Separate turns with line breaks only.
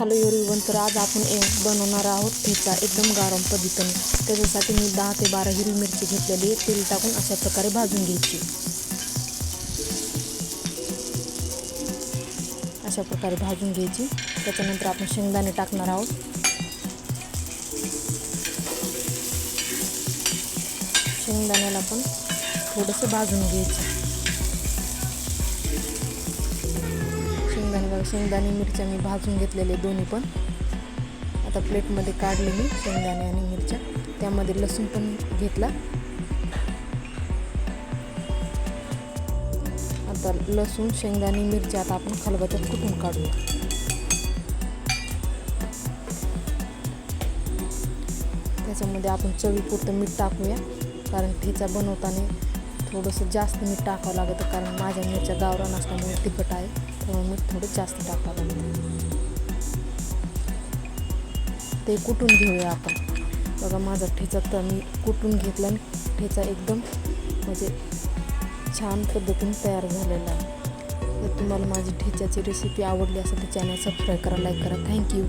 Hello everyone तर आज आपण एक बनवणार आहोत ठेचा एकदम गारम पद्धतीने. त्याच्यासाठी मी दहा ते बारा हिरवी मिरची घेतलेली आहे. तेल टाकून अशा प्रकारे भाजून घ्यायची. अशा प्रकारे भाजून घ्यायची. त्याच्यानंतर आपण शेंगदाणे टाकणार आहोत. शेंगदाण्याला पण थोडंसं भाजून घ्यायचं. शेंगदाणे मिरच्या मी भाजून घेतलेले दोन्ही पण. आता प्लेटमध्ये काढले मी शेंगदाणे आणि मिरच्या. त्यामध्ये लसूण पण घेतला. आता लसूण शेंगदाणे मिरच्या आता आपण खलबत्यात कुठून काढूया त्याच्यामध्ये आपण चवीपुरतं मीठ टाकूया कारण ठेचा बनवताना थोडंसं जास्त मीठ टाकावं लागतं कारण माझ्या मिरच्या गावरा असल्यामुळे तिखट आहे. त्यामुळे मीठ थोडं जास्त टाकावं लागतं. ते कुटून घेऊया आपण. बघा माझा ठेचा तर मी कुटून घेतला आणि ठेचा एकदम म्हणजे छान पद्धतीने तयार झालेला आहे. जर तुम्हाला माझी ठेच्याची रेसिपी आवडली असेल तर चॅनल सबस्क्राईब करा लाईक करा. Thank you